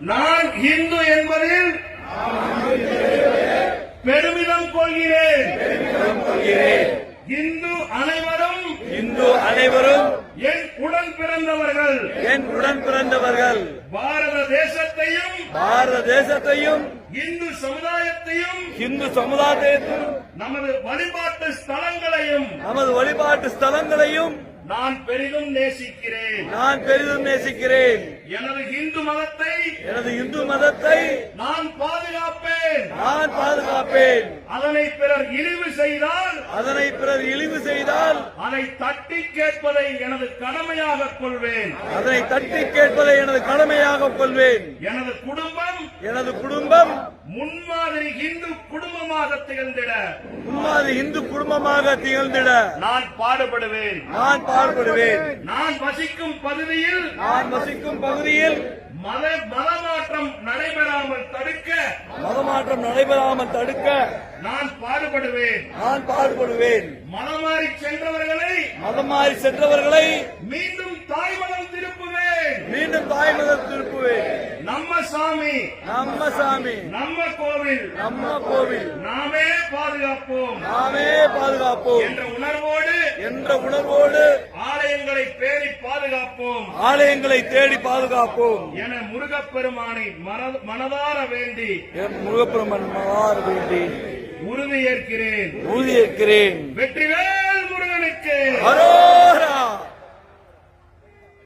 நான் இந்து என்பதில் பெருமிதம் கொள்கிறேன். இந்து அனைவரும் இந்து அனைவரும் என் உடன் பிறந்தவர்கள். என் உடன் பிறந்தவர்கள். பாரத தேசத்தையும் பாரத தேசத்தையும் இந்து சமுதாயத்தையும் இந்து சமுதாயத்தையும் நமது வழிபாட்டு ஸ்தலங்களையும் நமது வழிபாட்டு ஸ்தலங்களையும் நான் பெரிதும் நேசிக்கிறேன். நான் பெரிதும் நேசிக்கிறேன். எனது இந்து மதத்தை எனது இந்து மதத்தை நான் பாதுகாப்பேன். அதனை பிறர் இழிவு செய்தால் அதனை பிறர் இழிவு செய்தால் அதை தட்டி கேட்பதை எனது கடமையாக கொள்வேன். அதனை தட்டி கேட்பதை எனது கடமையாக கொள்வேன். எனது குடும்பம் எனது குடும்பம் முன்மாதிரி இந்து குடும்பமாக திகழ்ந்திட. முன்மாதிரி இந்து குடும்பமாக திகழ்ந்திட. நான் பாடுபடுவேன். நான் பாடுபடுவேன். நான் வசிக்கும் பகுதியில் நான் வசிக்கும் பகுதியில் மத தடுக்க மதமாற்றம் நடைபெறாமல் தடுக்க நான் பாடுபடுவேன். நான் பாடுபடுவேன். மதமாறி சென்றவர்களை மதம் மாறி சென்றவர்களை மீண்டும் தாய்மதம் திருப்புவேன். மீண்டும் தாய் மதம் திருப்புவேன். நம்ம சாமி நம்ம சாமி நம்ம கோவில் நம்ம கோவில். நாமே பாதுகாப்போம். நாமே பாதுகாப்போம். என்ற உணர்வோடு என்ற உணர்வோடு ஆலயங்களை பாதுகாப்போம். ஆலயங்களை தேடி பாதுகாப்போம். என முருகப்பெருமானை மன- மனதார வேண்டி. முருகப்பெருமன் மாறு வேண்டி. உறுதியேற்கிறேன் உறுதியேற்கிறேன் வெற்றிவேல்